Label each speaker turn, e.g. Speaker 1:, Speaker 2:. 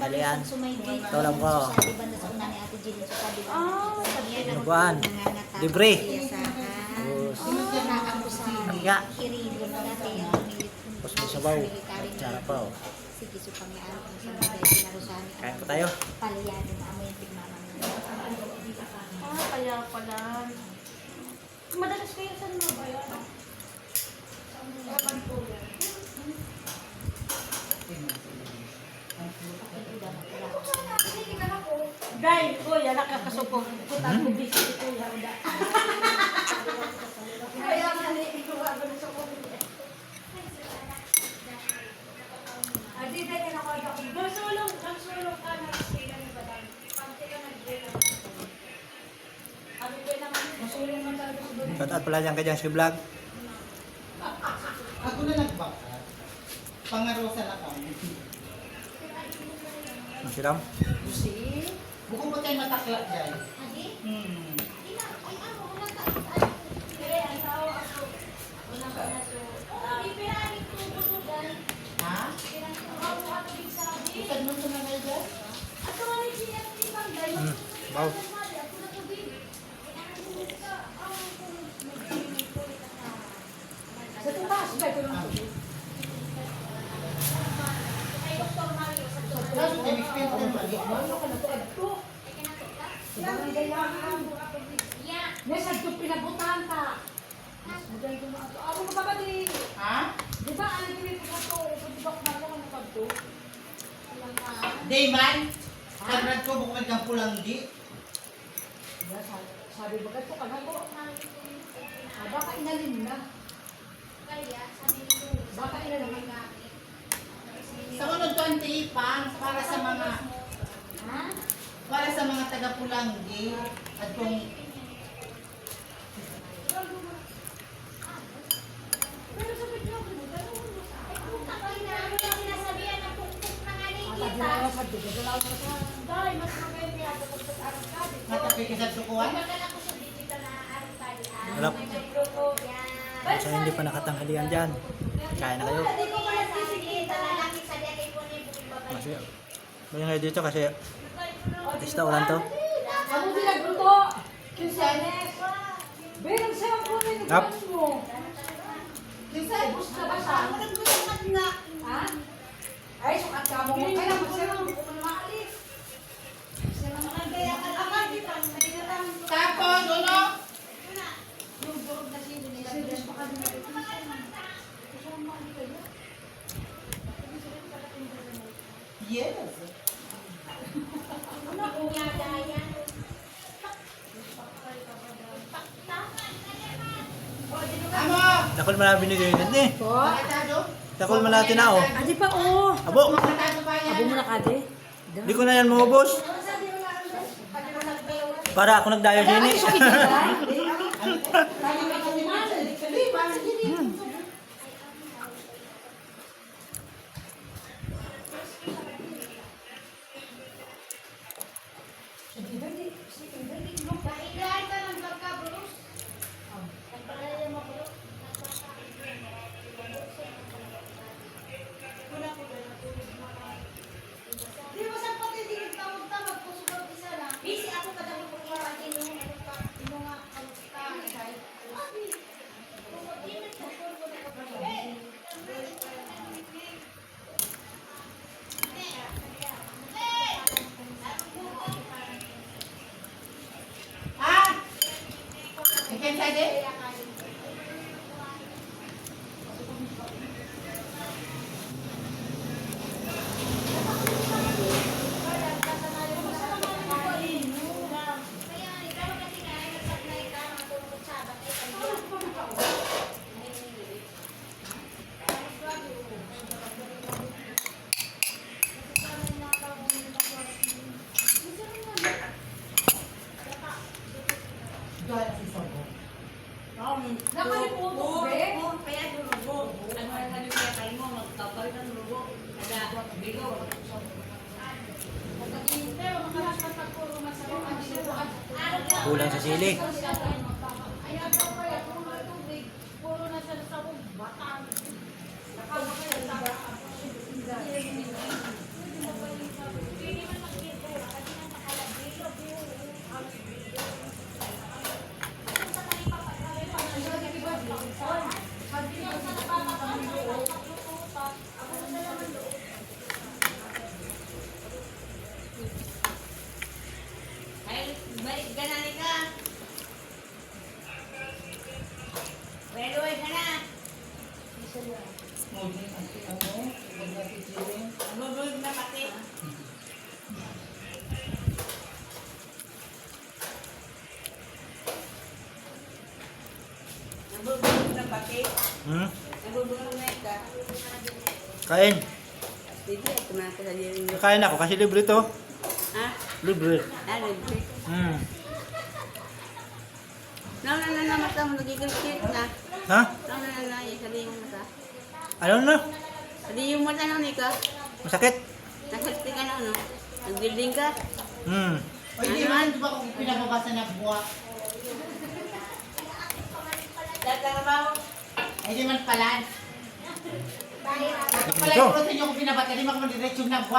Speaker 1: Sumaydi.
Speaker 2: Tawag ko. Inuguan. Libre.
Speaker 1: Tapos,
Speaker 2: Tapos,
Speaker 1: ako sa
Speaker 2: Kaya.
Speaker 1: Kirilo na dati yung milit.
Speaker 2: Tapos may sabaw. Tsara pa, oh.
Speaker 1: Sige, so pangyayari ko sa mga pinarusahan.
Speaker 2: Kain po tayo.
Speaker 1: Palayanin na mo yung tigmama
Speaker 3: ah, kaya pala. Madalas kayo sa mga bayan. Ewan po yan. Dahil kuya, nakakasupong. Putan ko busy si kuya. Uda. Kaya nga ni ikuha ko na sa kuya. Adi, dahil nakuha ko. Nagsulong, nagsulong ka na sila ni Badang. Pante ka nag-break Ano ba naman? Masulong man talaga sa doon.
Speaker 2: Shout out pala dyan Jans Vlog.
Speaker 4: Ako na nagbakat. Pangarosa na kami.
Speaker 2: Masiram.
Speaker 4: Busi? Bukong ba tayo matakla dyan? Hmm. Ha? Bukad mo sumanay dyan?
Speaker 2: Hmm. Wow.
Speaker 3: Sa tumas, ba ito lang?
Speaker 4: Kaso tinipid na mali.
Speaker 3: Ano ka na to? Adto. Barangay lang. Yes, adto pinabutan ka. Mas maganda yung mga to. Ako mo ba di?
Speaker 4: Ha?
Speaker 3: Di ba, ano din ito to? Di ba ka na ka.
Speaker 4: Dayman? Kagrad ko bukod ng pulang di.
Speaker 3: Sabi- Sabi ba ka to? Kanago? Ah, baka inalin na. Baka inalin na.
Speaker 4: Sa unod 20 pang para sa mga? Para sa mga taga Pulanggi at kung
Speaker 3: di ba?
Speaker 4: matapi ka sa sukuan.
Speaker 2: Wala. Sa hindi pa nakatanghalian dyan. Kain na kayo. May ngayon dito kasi Basta ulan to.
Speaker 3: Ano din nagluto? Kinsanes. Berang siya ang kulay ng
Speaker 2: Yap.
Speaker 3: buwan mo. Kinsanes, bus na ba siya? Ha? Ay, sukat ka mo. Kaya mo siya lang. Kung maalis.
Speaker 4: Tapos ano? Yes. Amo!
Speaker 2: Takol mo na binigay yun eh.
Speaker 3: Po?
Speaker 2: Takol mo natin na oh.
Speaker 3: Adi pa, oo.
Speaker 2: Abo,
Speaker 4: Makatado pa yan.
Speaker 3: Abo mo na kade.
Speaker 2: di ko na yan maubos. Para ako nagdayo din eh.
Speaker 3: Em.
Speaker 2: Kulang sa sili. Kain.
Speaker 5: Hindi, ako na mo.
Speaker 2: Kasi libre to.
Speaker 5: Ha?
Speaker 2: Libre.
Speaker 5: Ah, libre.
Speaker 2: Hmm.
Speaker 5: Na, na, na, na, mata mo, nagigilkit na.
Speaker 2: Ha?
Speaker 5: Na, na, na, na, sabi yung mata.
Speaker 2: Ano na?
Speaker 5: Sabi yung mata na, Nika.
Speaker 2: Masakit?
Speaker 5: Nasakti ka na, no? Nag-building ka.
Speaker 2: Hmm.
Speaker 4: O hindi man, di ba kung pinababasa na buwa?
Speaker 5: Lahat ng trabaho.
Speaker 4: Ay di man pala. Ito pala yung protein yung pinabasa, di ba kung diretso na buwan?